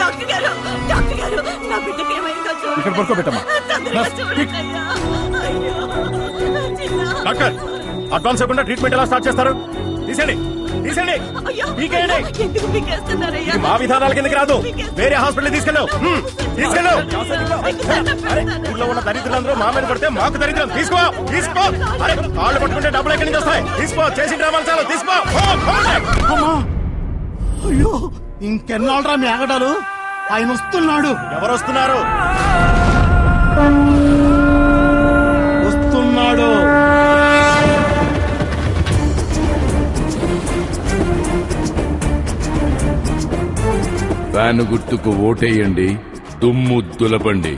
గారు గారు నా బిడ్డకి ఏమైందో చూడండి. ఇక్కడ పడుకోబెట్టమ్మా. డాక్టర్ అడ్వాన్స్ ఇవ్వకుండా ట్రీట్మెంట్ ఎలా స్టార్ట్ చేస్తారు? తీసేయండి. తీసేయండి. అయ్యో పీకేయండి. ఎందుకు పీకేస్తున్నారయ్యా? ఇది మా విధానాల కిందకి రాదు? వేరే హాస్పిటల్ తీసుకెళ్ళు. హ్మ్, తీసుకెళ్ళు. అరే ఊళ్ళో ఉన్న దరిద్రులందరూ మా మీద పడితే మాకు దరిద్రం. తీసుకో తీసుకో. అరే కాళ్ళు పట్టుకుంటే డబ్బులు ఎక్కడి నుంచి వస్తాయి? తీసుకో చేసి డ్రామాలు చాలు. తీసుకో. అయ్యో ఇంకెన్నాళ్ళరా మీ ఆగడాలు? ఆయన వస్తున్నాడు. ఎవరు వస్తున్నారు? ఫ్యాన్ గుర్తుకు ఓటేయండి దుమ్ము దులపండి.